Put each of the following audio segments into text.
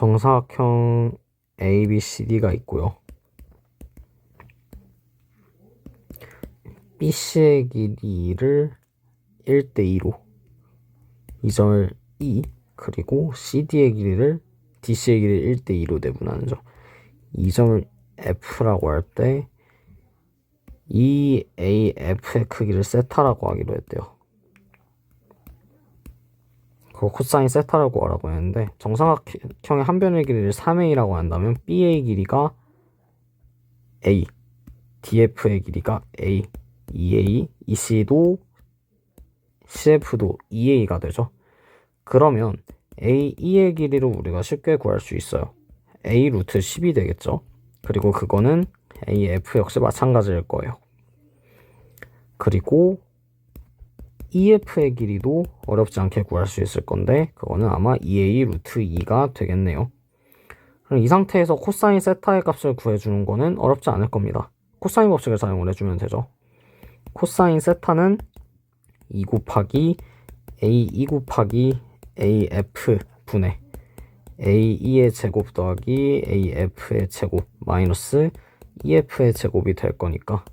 정사각형 ABCD가 있고요. BC의 길이를 1대2로 이 점을 E 그리고 CD의 길이를 DC의 길이를 1대2로 내분하는 점. 이 점을 F라고 할때이 AF의 크기를 세타라고 하기로 했대요. 그거 코사인 세타라고 하라고 했는데 정사각형의 한 변의 길이를 3a라고 한다면 B의 길이가 a, DF의 길이가 a, 2a, EC도 CF도 2a가 되죠. 그러면 a, 2의 길이를 우리가 쉽게 구할 수 있어요. a 루트 10이 되겠죠. 그리고 그거는 AF 역시 마찬가지일 거예요. 그리고 EF의 길이도 어렵지 않게 구할 수 있을 건데 그거는 아마 2A 루트 2가 되겠네요. 그럼 이 상태에서 코사인 세타의 값을 구해주는 거는 어렵지 않을 겁니다. 코사인 법칙을 사용을 해주면 되죠. 코사인 세타는 2 곱하기 A2 곱하기 AF 분의 A2의 제곱 더하기 AF의 제곱 마이너스 EF의 제곱이 될 거니까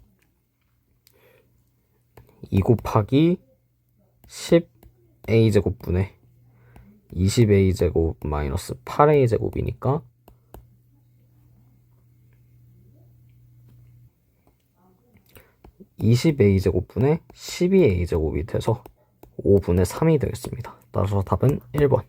2 곱하기 10a 제곱분의 20a 제곱 마이너스 8a 제곱이니까 (20a) 제곱분의 (12a) 제곱이 돼서 (5분의 3이 되겠습니다. 따라서 답은 (1번)